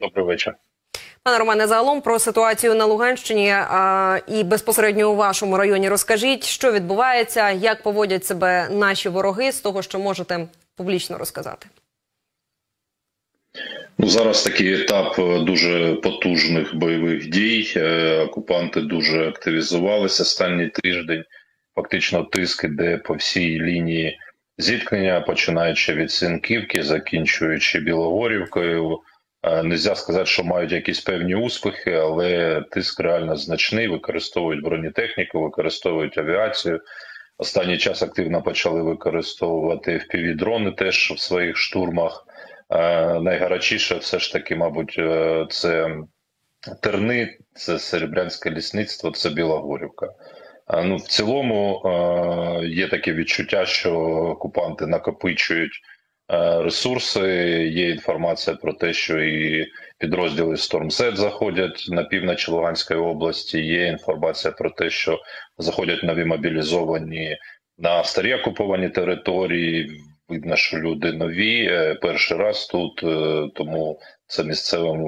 Добрий вечір. Пане Романе, загалом про ситуацію на Луганщині а, і безпосередньо у вашому районі розкажіть, що відбувається, як поводять себе наші вороги з того, що можете публічно розказати. Ну, зараз такий етап дуже потужних бойових дій. Е, окупанти дуже активізувалися останній тиждень. Фактично, тиск іде по всій лінії зіткнення, починаючи від Синківки, закінчуючи Білогорівкою. Е, нельзя сказати, що мають якісь певні успіхи, але тиск реально значний. Використовують бронетехніку, використовують авіацію. Останній час активно почали використовувати FPV-дрони теж в своїх штурмах. Е, найгарячіше, все ж таки, мабуть, е, це терни, це серебрянське лісництво, це Білогорівка. Ну, в цілому є таке відчуття, що окупанти накопичують ресурси. Є інформація про те, що і підрозділи Storm заходять на півночі Луганської області. Є інформація про те, що заходять нові мобілізовані на старі окуповані території. Видно, що люди нові. Е, перший раз тут, е, тому це місцевим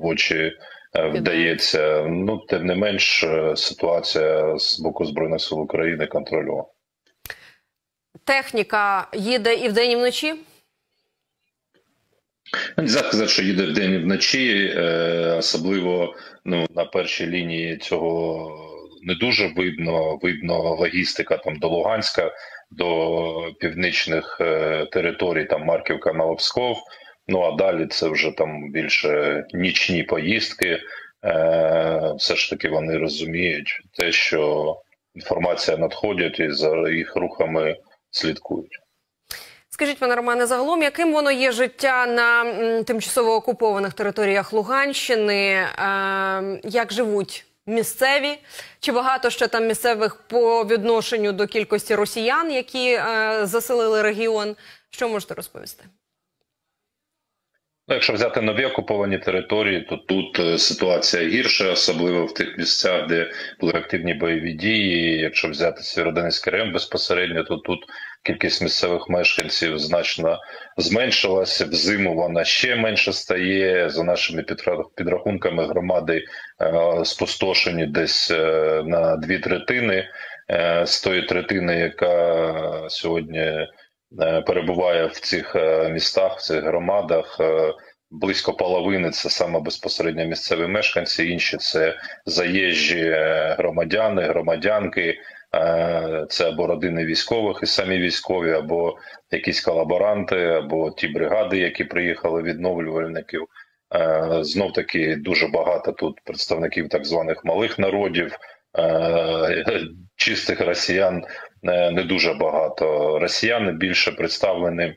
в очі е, вдається. Ну тим не менш, ситуація з боку збройних сил України контрольована. Техніка їде і вдень, і вночі. Нельзя сказати, що їде вдень і вночі, особливо ну на першій лінії цього не дуже видно. Видно логістика там до Луганська до північних е, територій, там Марківка Новопсков. Ну а далі це вже там більше нічні поїздки. Е, все ж таки вони розуміють те, що інформація надходить і за їх рухами слідкують. Скажіть, пане Романе, загалом, яким воно є життя на тимчасово окупованих територіях Луганщини? Е, як живуть місцеві? Чи багато ще там місцевих по відношенню до кількості росіян, які е, заселили регіон? Що можете розповісти? Ну, якщо взяти нові окуповані території, то тут е, ситуація гірша, особливо в тих місцях, де були активні бойові дії. Якщо взяти Сєвєродонецький район безпосередньо, то тут кількість місцевих мешканців значно зменшилася. Взиму вона ще менше стає. За нашими підрахунками громади е, спустошені десь е, на дві третини з тої третини, яка сьогодні. Е, перебуває в цих е, містах, в цих громадах. Е, близько половини це саме безпосередньо місцеві мешканці, інші це заїжджі громадяни, громадянки, це або родини військових і самі військові, або якісь колаборанти, або ті бригади, які приїхали відновлювальників. Знов таки дуже багато тут представників так званих малих народів, чистих росіян не дуже багато. Росіяни більше представлені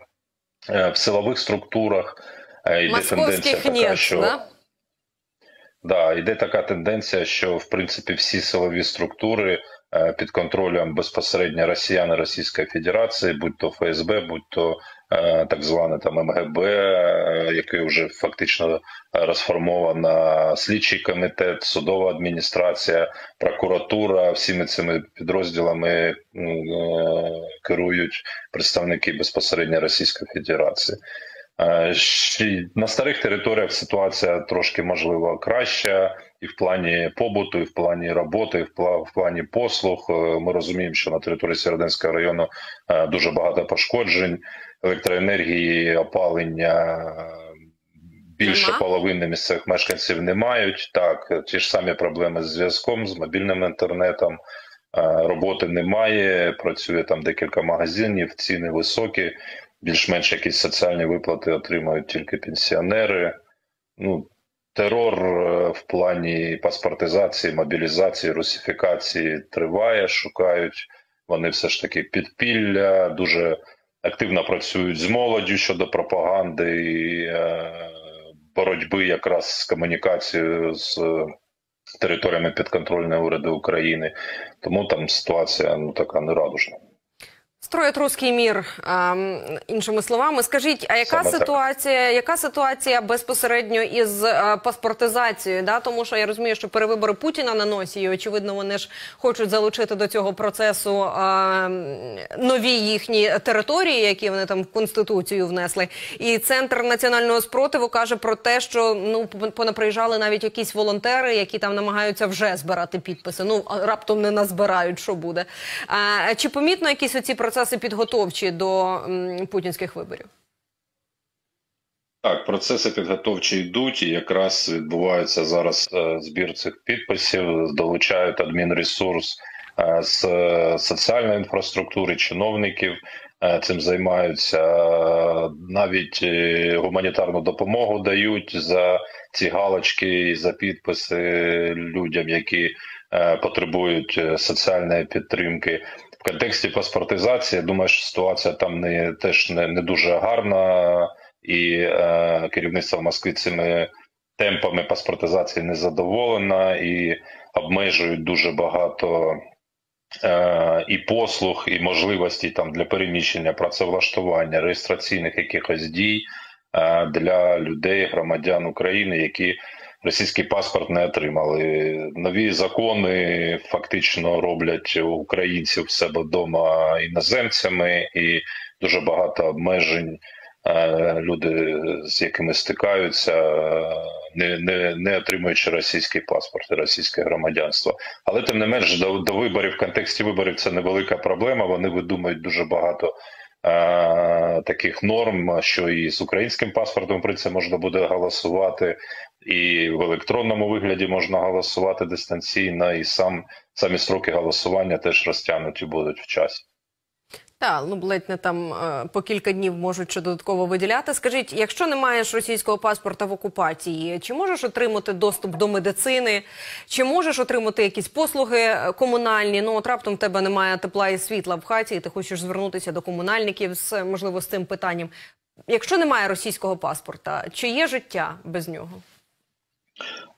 е, в силових структурах. Е, йде тенденція така, що да? Да, йде така тенденція, що в принципі всі силові структури Е, під контролем безпосередньо Росіян Російської Федерації, будь то ФСБ, будь то е, так зване там МГБ, е, який вже фактично розформована слідчий комітет, судова адміністрація, прокуратура. Всіми цими підрозділами керують представники безпосередньо Російської Федерації. На старих територіях ситуація трошки можливо краща і в плані побуту, і в плані роботи, і в плані послуг. Е, ми розуміємо, що на території Сєродинського району е, дуже багато пошкоджень електроенергії, опалення. Більше Нема? половини місцевих мешканців не мають. Так, ті ж самі проблеми з зв'язком, з мобільним інтернетом. Е, роботи немає, працює там декілька магазинів, ціни високі, більш-менш якісь соціальні виплати отримують тільки пенсіонери. Ну, Терор е, в плані паспортизації, мобілізації, русифікації триває, шукають. Вони все ж таки підпілля, дуже активно працюють з молоддю щодо пропаганди і е, боротьби якраз з комунікацією з територіями підконтрольної уряду України. Тому там ситуація ну така нерадужна. Строять руський мір, іншими словами. Скажіть, а яка Саме так. ситуація, яка ситуація безпосередньо із е, паспортизацією? Да? Тому що я розумію, що перевибори Путіна на носі, і очевидно, вони ж хочуть залучити до цього процесу ем, нові їхні території, які вони там в конституцію внесли. І центр національного спротиву каже про те, що ну понаприїжджали навіть якісь волонтери, які там намагаються вже збирати підписи. Ну раптом не назбирають, що буде. А, чи помітно якісь оці процеси підготовчі до путінських виборів? Так, процеси підготовчі йдуть, і якраз відбувається зараз е, збір цих підписів, долучають адмінресурс е, з е, соціальної інфраструктури, чиновників цим займаються. Навіть гуманітарну допомогу дають за ці галочки і за підписи людям, які потребують соціальної підтримки. В контексті паспортизації, я думаю, що ситуація там не теж не, не дуже гарна. І е, керівництво Москви цими темпами паспортизації не задоволена і обмежують дуже багато е, і послуг, і можливостей там для переміщення, працевлаштування, реєстраційних якихось дій е, для людей, громадян України, які російський паспорт не отримали. Нові закони фактично роблять українців в себе вдома іноземцями, і дуже багато обмежень е, люди, з якими стикаються, не, не, не отримуючи російський паспорт російське громадянство. Але тим не менш, до, до виборів в контексті виборів це невелика проблема. Вони видумують дуже багато. е, Таких норм, що і з українським паспортом в принципі, можна буде голосувати, і в електронному вигляді можна голосувати дистанційно, і сам самі строки голосування теж розтягнуті будуть в часі. Так, ну ледь не там е, по кілька днів можуть ще додатково виділяти. Скажіть, якщо не маєш російського паспорта в окупації, чи можеш отримати доступ до медицини, чи можеш отримати якісь послуги е, комунальні? Ну от раптом в тебе немає тепла і світла в хаті, і ти хочеш звернутися до комунальників з можливо з цим питанням. Якщо немає російського паспорта, чи є життя без нього?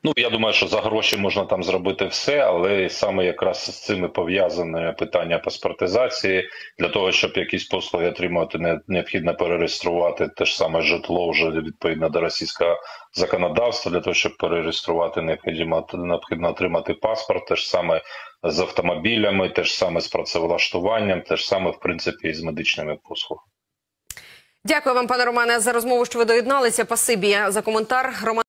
Ну я думаю, що за гроші можна там зробити все, але саме якраз з цими пов'язане питання паспортизації. Для того щоб якісь послуги отримати, необхідно перереєструвати те ж саме житло вже відповідно до російського законодавства. Для того щоб перереєструвати, необхідно необхідно отримати паспорт. Те ж саме з автомобілями, те ж саме з працевлаштуванням, те ж саме в принципі і з медичними послугами. Дякую вам, пане Романе, за розмову, що ви доєдналися. Пасибі за коментар. Роман